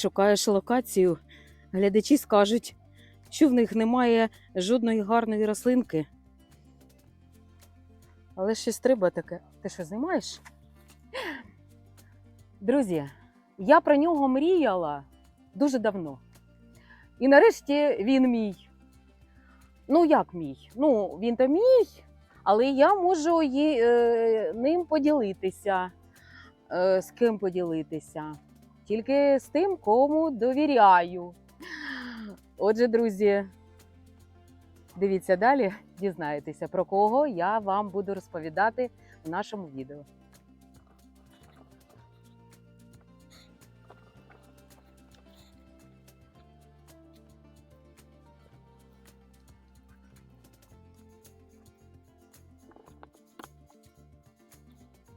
шукаєш локацію, глядачі скажуть, що в них немає жодної гарної рослинки. Але щось треба таке. Ти що знімаєш? Друзі, я про нього мріяла дуже давно. І нарешті він мій. Ну, як мій? Ну, він то мій, але я можу є, е, ним поділитися. Е, з ким поділитися? Тільки з тим, кому довіряю. Отже, друзі, дивіться далі, дізнаєтеся, про кого я вам буду розповідати в нашому відео.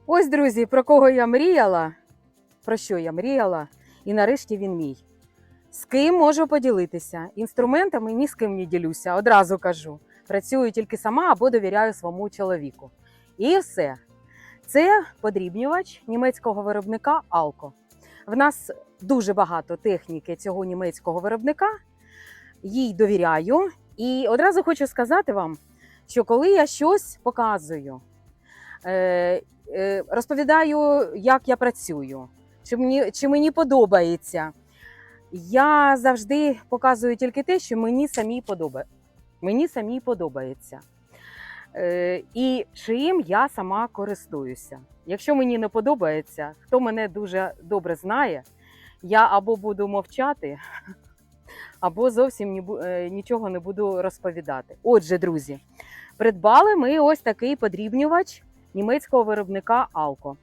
Ось, друзі, про кого я мріяла, про що я мріяла, і нарешті він мій. З ким можу поділитися? Інструментами ні з ким не ділюся, одразу кажу. Працюю тільки сама або довіряю своєму чоловіку. І все. Це подрібнювач німецького виробника Алко. В нас дуже багато техніки цього німецького виробника. Їй довіряю. І одразу хочу сказати вам, що коли я щось показую, е, е, розповідаю, як я працюю, чи мені, чи мені подобається. Я завжди показую тільки те, що мені самій подобає. Мені самій подобається. Е, і чим я сама користуюся. Якщо мені не подобається, хто мене дуже добре знає, я або буду мовчати, або зовсім е, нічого не буду розповідати. Отже, друзі, придбали ми ось такий подрібнювач німецького виробника Алко.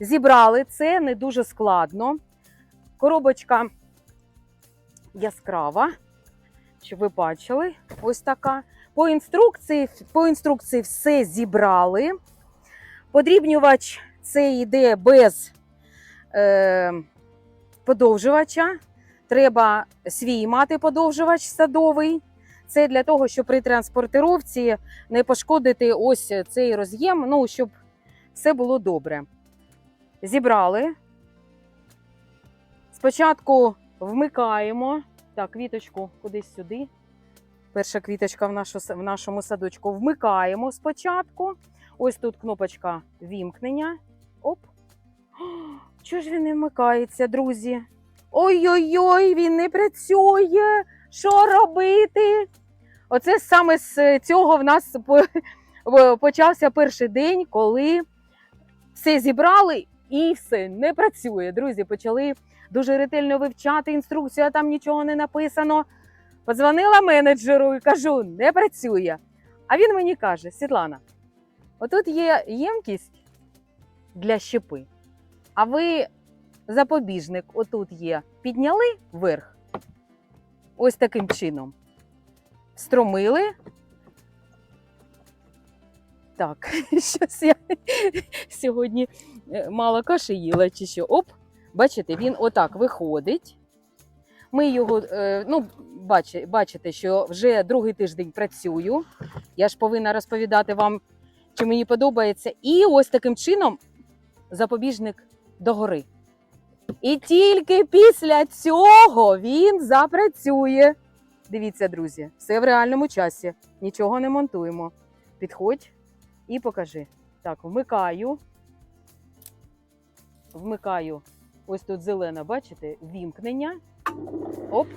Зібрали це не дуже складно. Коробочка яскрава, щоб ви бачили, ось така. По інструкції, по інструкції все зібрали. Подрібнювач це йде без е, подовжувача. Треба свій мати подовжувач садовий. Це для того, щоб при транспортировці не пошкодити ось цей роз'єм, ну, щоб все було добре. Зібрали. Спочатку вмикаємо. Так, квіточку кудись сюди. Перша квіточка в, нашу, в нашому садочку. Вмикаємо спочатку. Ось тут кнопочка вімкнення. Оп. Чого ж він не вмикається, друзі? Ой-ой-ой, він не працює. Що робити? Оце саме з цього в нас почався перший день, коли все зібрали і все не працює. Друзі, почали дуже ретельно вивчати інструкцію, а там нічого не написано. Подзвонила менеджеру і кажу, не працює. А він мені каже: Світлана, отут є ємкість для щепи, а ви запобіжник отут є. Підняли вверх. Ось таким чином. Стромили. Так, щось я сьогодні е, мало каші їла чи що. Оп, бачите, він отак виходить. Ми його, е, ну, бачите, що вже другий тиждень працюю. Я ж повинна розповідати вам, чи мені подобається. І ось таким чином запобіжник догори. І тільки після цього він запрацює. Дивіться, друзі, все в реальному часі. Нічого не монтуємо. Підходь і покажи. Так, вмикаю. Вмикаю. Ось тут зелена, бачите, вімкнення. Оп.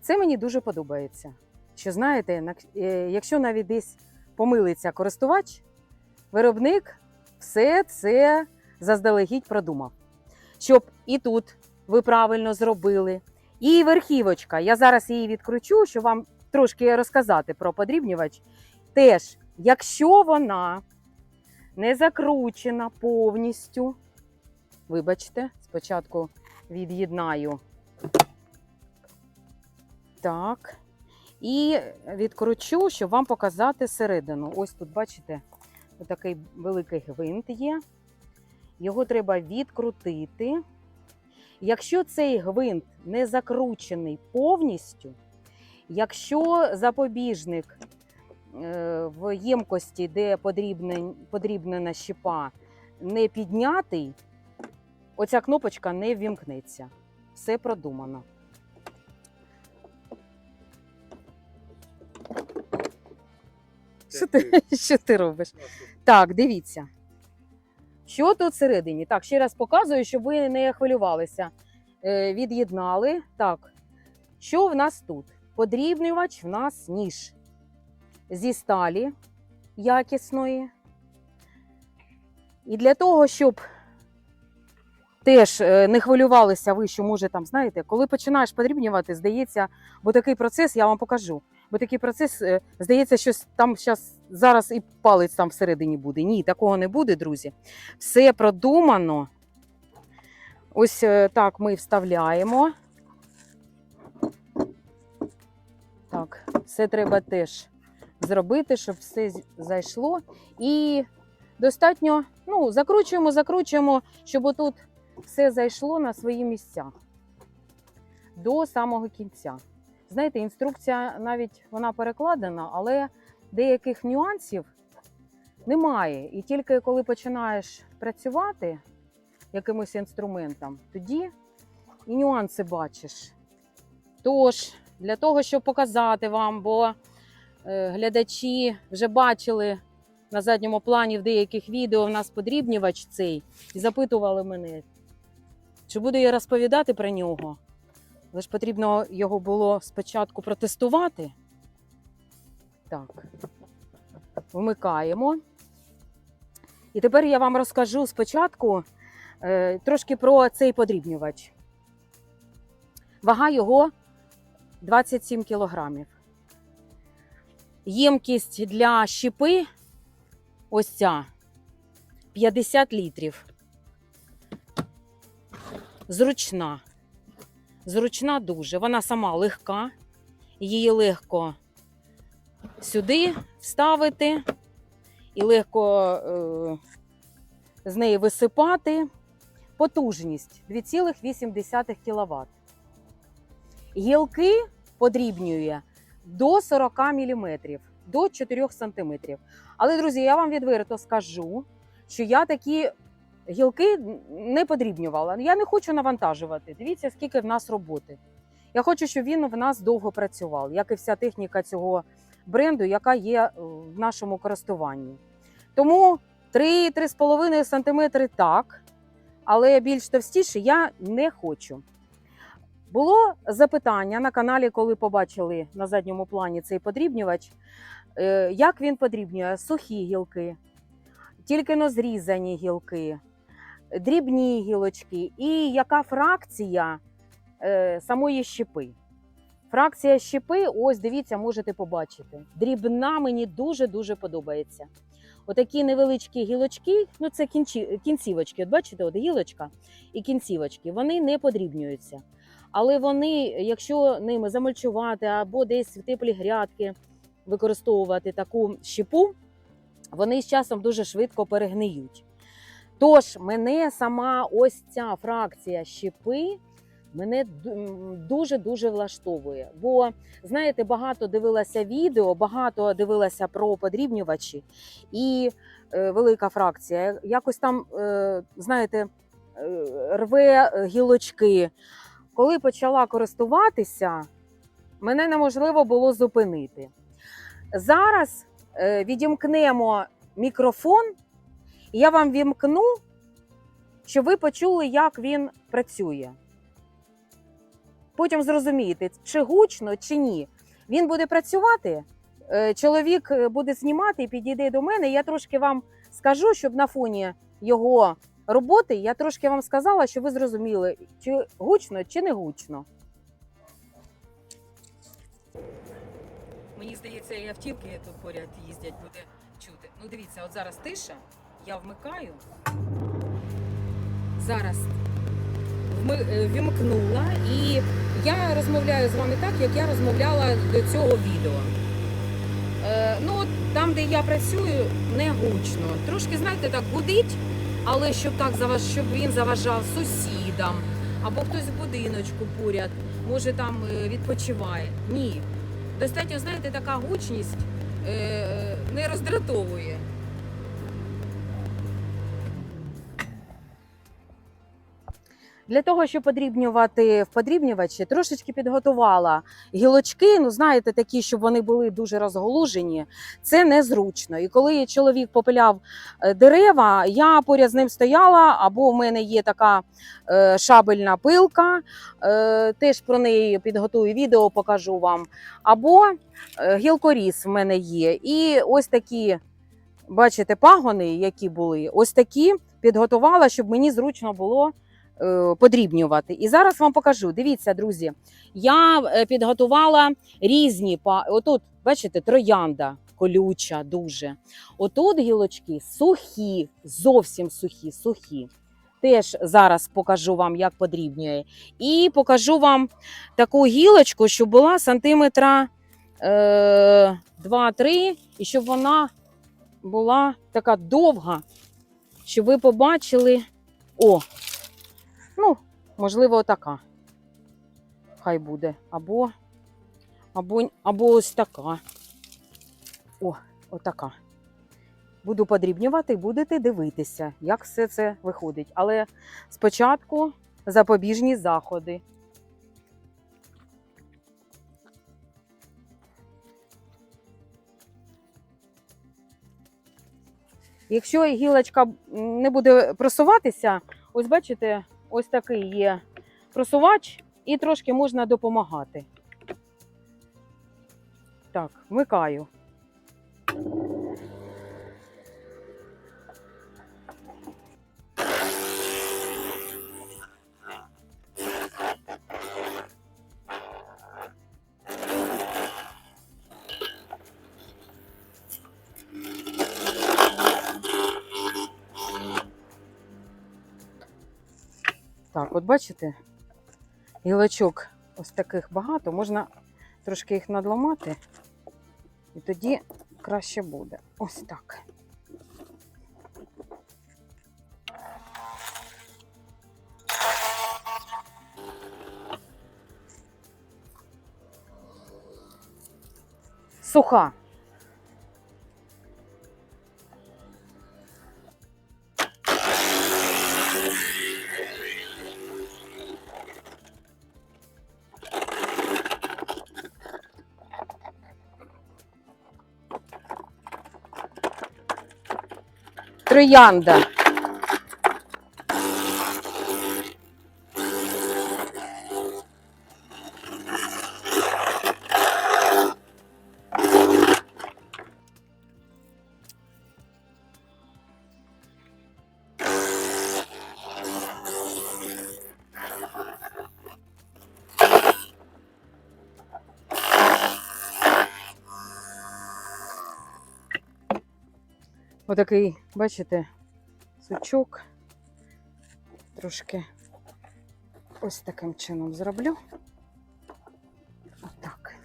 Це мені дуже подобається. Що знаєте, е, якщо навіть десь помилиться користувач, виробник все це заздалегідь продумав. Щоб і тут ви правильно зробили, і верхівочка. Я зараз її відкручу, щоб вам трошки розказати про подрібнювач. Теж, якщо вона не закручена повністю. Вибачте, спочатку від'єднаю. Так. І відкручу, щоб вам показати середину. Ось тут, бачите, такий великий гвинт є. Його треба відкрутити. Якщо цей гвинт не закручений повністю, якщо запобіжник е, в ємкості, де подрібнен- подрібнена щепа, не піднятий, оця кнопочка не ввімкнеться. Все продумано. Що ти, що ти робиш? Так, дивіться. Що тут всередині? Так, ще раз показую, щоб ви не хвилювалися. Е, від'єднали. Так, що в нас тут? Подрібнювач в нас ніж зі сталі якісної. І для того, щоб теж е, не хвилювалися ви, що може там, знаєте, коли починаєш подрібнювати, здається, бо такий процес я вам покажу. Бо такий процес, е, здається, що там щас, зараз і палець там всередині буде. Ні, такого не буде, друзі. Все продумано. Ось е, так ми вставляємо. Так, все треба теж зробити, щоб все зайшло. І достатньо, ну, закручуємо, закручуємо, щоб отут все зайшло на свої місця до самого кінця. Знаєте, інструкція навіть вона перекладена, але деяких нюансів немає. І тільки коли починаєш працювати якимось інструментом, тоді і нюанси бачиш. Тож, для того, щоб показати вам, бо е, глядачі вже бачили на задньому плані в деяких відео в нас подрібнювач цей і запитували мене, чи буду я розповідати про нього. Але ж потрібно його було спочатку протестувати. Так, вмикаємо. І тепер я вам розкажу спочатку е, трошки про цей подрібнювач. Вага його 27 кілограмів. Ємкість для щепи ось ця 50 літрів. Зручна. Зручна дуже. Вона сама легка. Її легко сюди вставити і легко е, з неї висипати. Потужність 2,8 кВт. Гілки подрібнює до 40 мм, до 4 см. Але, друзі, я вам відверто скажу, що я такі гілки не подрібнювала. Я не хочу навантажувати. Дивіться, скільки в нас роботи. Я хочу, щоб він в нас довго працював, як і вся техніка цього бренду, яка є е, в нашому користуванні. Тому 3-3,5 см так, але більш товстіше я не хочу. Було запитання на каналі, коли побачили на задньому плані цей подрібнювач, е, як він подрібнює сухі гілки, тільки но зрізані гілки, дрібні гілочки і яка фракція е, самої щепи. Фракція щепи, ось дивіться, можете побачити. Дрібна мені дуже-дуже подобається. Отакі невеличкі гілочки, ну це кінчі, кінцівочки. От бачите, от гілочка і кінцівочки, вони не подрібнюються. Але вони, якщо ними замульчувати або десь в теплі грядки використовувати таку щепу, вони з часом дуже швидко перегниють. Тож мене сама ось ця фракція щепи мене дуже-дуже влаштовує. Бо, знаєте, багато дивилася відео, багато дивилася про подрібнювачі, і е, велика фракція якось там, е, знаєте, е, рве гілочки. Коли почала користуватися, мене неможливо було зупинити. Зараз е, відімкнемо мікрофон, я вам вімкну, щоб ви почули, як він працює. Потім зрозумієте, чи гучно, чи ні. Він буде працювати, е, чоловік буде знімати і підійде до мене. Я трошки вам скажу, щоб на фоні його роботи я трошки вам сказала, щоб ви зрозуміли, чи гучно, чи не гучно. Мені здається, і автівки тут поряд їздять, буде чути. Ну, дивіться, от зараз тиша, я вмикаю. Зараз вми- е, і я розмовляю з вами так, як я розмовляла до цього відео. Е, ну, там, де я працюю, не гучно. Трошки, знаєте, так гудить, але щоб так щоб він заважав сусідам або хтось в будиночку поряд, може там е, відпочиває. Ні. Достатньо, знаєте, така гучність е, не роздратовує. Для того, щоб подрібнювати в подрібнювачі, трошечки підготувала гілочки. Ну, знаєте, такі, щоб вони були дуже розголужені. Це незручно. І коли чоловік попиляв е, дерева, я поряд з ним стояла, або в мене є така е, шабельна пилка, е, теж про неї підготую відео, покажу вам. Або гілкоріз в мене є. І ось такі, бачите, пагони, які були, ось такі підготувала, щоб мені зручно було подрібнювати. І зараз вам покажу. Дивіться, друзі, я е, підготувала різні Отут, бачите, троянда колюча дуже. Отут гілочки сухі, зовсім сухі, сухі. Теж зараз покажу вам, як подрібнює. І покажу вам таку гілочку, щоб була сантиметра е, 2-3, і щоб вона була така довга, щоб ви побачили. О, ну, можливо, така. Хай буде. Або, або, або ось така. О, отака. Буду подрібнювати і будете дивитися, як все це виходить. Але спочатку запобіжні заходи. Якщо гілочка не буде просуватися, ось бачите, ось такий є просувач, і трошки можна допомагати. Так, вмикаю. Так, от бачите, гілочок ось таких багато, можна трошки їх надламати, і тоді краще буде. Ось так. Суха. Троянда. Отакий, бачите, сучок. Трошки ось таким чином зроблю. Отак.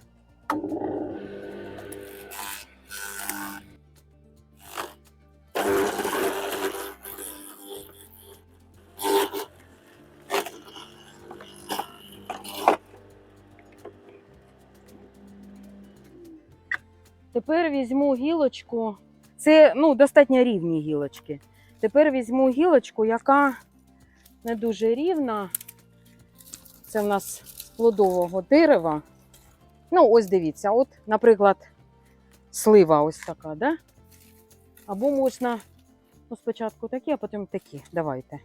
Тепер візьму гілочку. Це ну, достатньо рівні гілочки. Тепер візьму гілочку, яка не дуже рівна. Це в нас з плодового дерева. Ну, ось дивіться, от, наприклад, слива ось така, да? Або можна ну, спочатку такі, а потім такі. Давайте.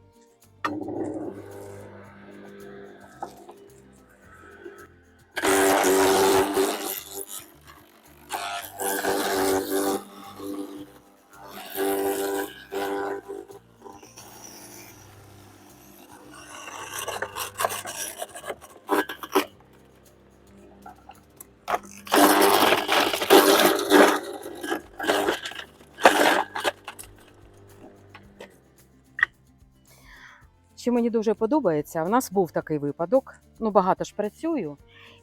Мені дуже подобається, у нас був такий випадок. Ну, багато ж працюю.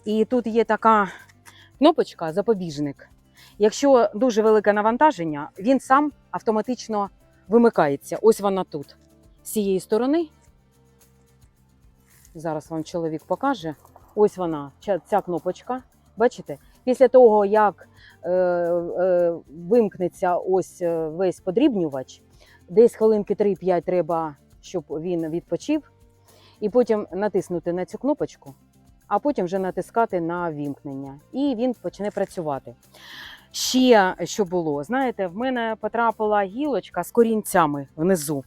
І тут є така кнопочка запобіжник. Якщо дуже велике навантаження, він сам автоматично вимикається. Ось вона тут. З цієї сторони. Зараз вам чоловік покаже. Ось вона, ця- кнопочка. Бачите? Після того, як е, е, вимкнеться ось е, весь подрібнювач, десь хвилинки 3-5 треба, щоб він відпочив. і потім натиснути на цю кнопочку, а потім вже натискати на вімкнення, і він почне працювати. Ще що було, знаєте, в мене потрапила гілочка з корінцями внизу.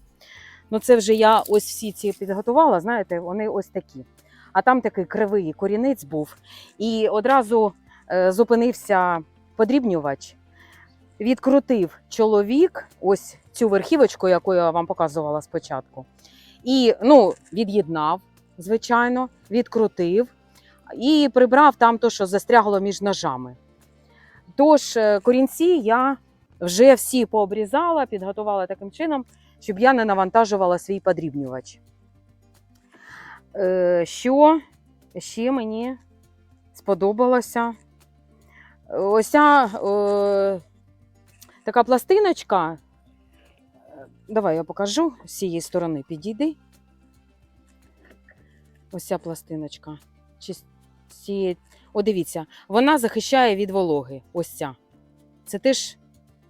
Ну, це вже я ось всі ці підготувала, знаєте, вони ось такі. А там такий кривий корінець був. І одразу е, зупинився подрібнювач, відкрутив чоловік ось цю верхівочку, яку я вам показувала спочатку. І ну, від'єднав, звичайно, відкрутив і прибрав там то, що застрягло між ножами. Тож е, корінці я вже всі пообрізала, підготувала таким чином, щоб я не навантажувала свій подрібнювач. Е, Що ще мені сподобалося? Ось ця е, така пластиночка. Давай я покажу з цієї сторони. Підійди. Ось ця пластиночка. Чи цієї... О, дивіться, вона захищає від вологи. Ось ця. Це теж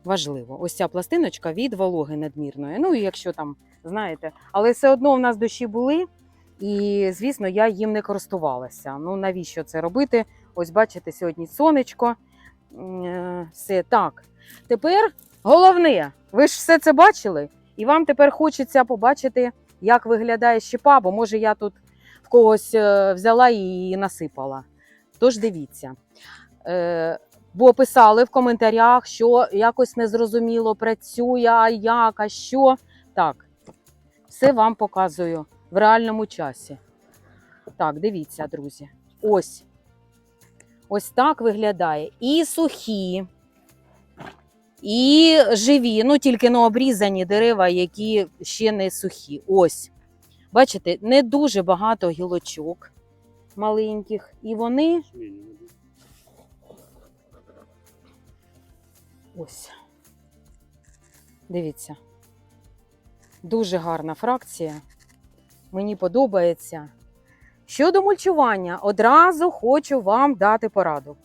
важливо. Ось ця пластиночка від вологи надмірної. Ну, якщо там, знаєте, але все одно в нас дощі були, і, звісно, я їм не користувалася. Ну, навіщо це робити? Ось бачите, сьогодні сонечко. Е, Все так. Тепер головне, ви ж все це бачили, і вам тепер хочеться побачити, як виглядає щепа, бо може я тут в когось е, взяла і насипала. Тож дивіться. Е, Бо писали в коментарях, що якось незрозуміло працює, а як, а що. Так, все вам показую в реальному часі. Так, дивіться, друзі. Ось. Ось так виглядає. І сухі, і живі, ну тільки не обрізані дерева, які ще не сухі. Ось. Бачите, не дуже багато гілочок маленьких, і вони ось. Дивіться. Дуже гарна фракція. Мені подобається. Щодо мульчування, одразу хочу вам дати пораду.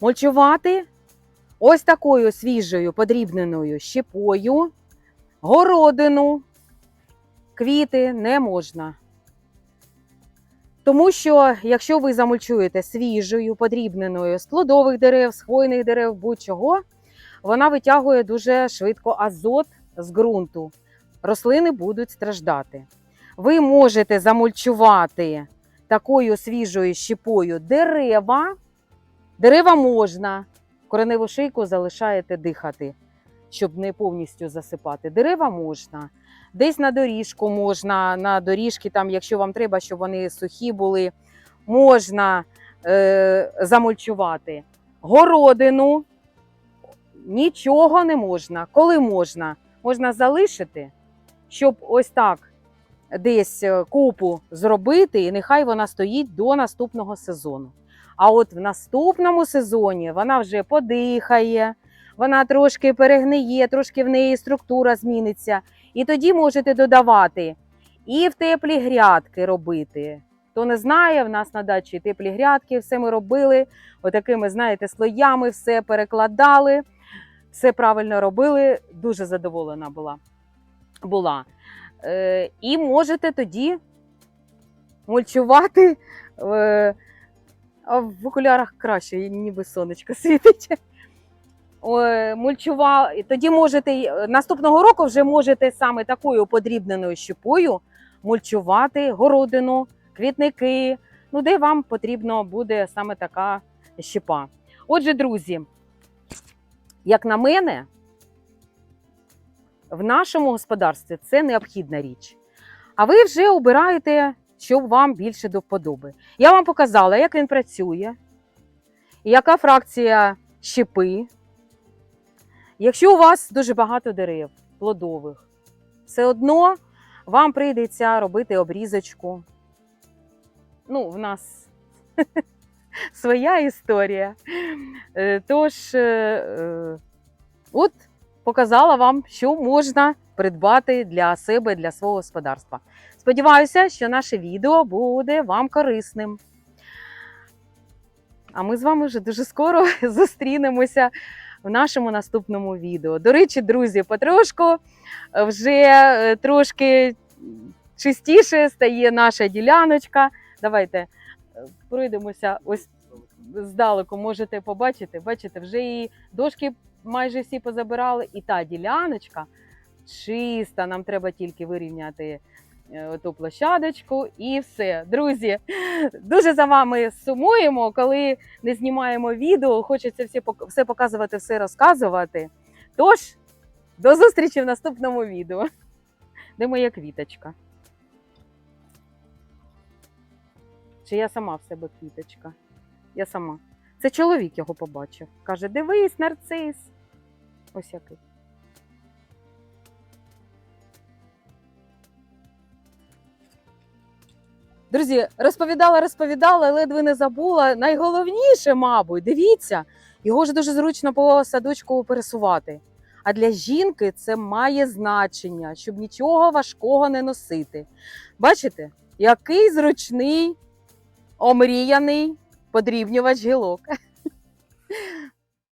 Мульчувати ось такою свіжою подрібненою щепою, городину, квіти не можна. Тому що, якщо ви замульчуєте свіжою, подрібненою з плодових дерев, з хвойних дерев, будь-чого, вона витягує дуже швидко азот з ґрунту. Рослини будуть страждати. Ви можете замульчувати такою свіжою щепою дерева. Дерева можна, кореневу шийку залишаєте дихати, щоб не повністю засипати. Дерева можна. Десь на доріжку можна, на доріжки, там, якщо вам треба, щоб вони сухі були, можна е, замульчувати. Городину нічого не можна. Коли можна? Можна залишити, щоб ось так десь е, купу зробити, і нехай вона стоїть до наступного сезону. А от в наступному сезоні вона вже подихає, вона трошки перегниє, трошки в неї структура зміниться. І тоді можете додавати і в теплі грядки робити. Хто не знає, в нас на дачі теплі грядки, все ми робили отакими, знаєте, слоями, все перекладали, все правильно робили. Дуже задоволена була. була. Е, і можете тоді мульчувати. Е, а в окулярах краще, ніби сонечко світить. Мульчува... Тоді можете наступного року вже можете саме такою подрібненою щепою мульчувати городину, квітники, ну де вам потрібно буде саме така щепа. Отже, друзі, як на мене, в нашому господарстві це необхідна річ. А ви вже обираєте, що вам більше до вподоби. Я вам показала, як він працює, яка фракція щепи. Якщо у вас дуже багато дерев плодових, все одно вам прийдеться робити обрізочку. Ну, в нас своя історія. Е, Тож, е, е, от показала вам, що можна придбати для себе, для свого господарства. Сподіваюся, що наше відео буде вам корисним. А ми з вами вже дуже скоро зустрінемося в нашому наступному відео. До речі, друзі, потрошку вже е, трошки чистіше стає наша діляночка. Давайте е, пройдемося ось здалеку, можете побачити. Бачите, вже і дошки майже всі позабирали, і та діляночка чиста. Нам треба тільки вирівняти е, ту площадочку і все. Друзі, дуже за вами сумуємо, коли не знімаємо відео. Хочеться все показувати, все розказувати. Тож, до зустрічі в наступному відео. Де моя квіточка? Чи я сама в себе квіточка? Я сама. Це чоловік його побачив. Каже: дивись, нарцис. Ось який. Друзі, розповідала, розповідала, ледве не забула. Найголовніше, мабуть, дивіться, його ж дуже зручно по садочку пересувати. А для жінки це має значення, щоб нічого важкого не носити. Бачите, який зручний, омріяний подрібнювач гілок.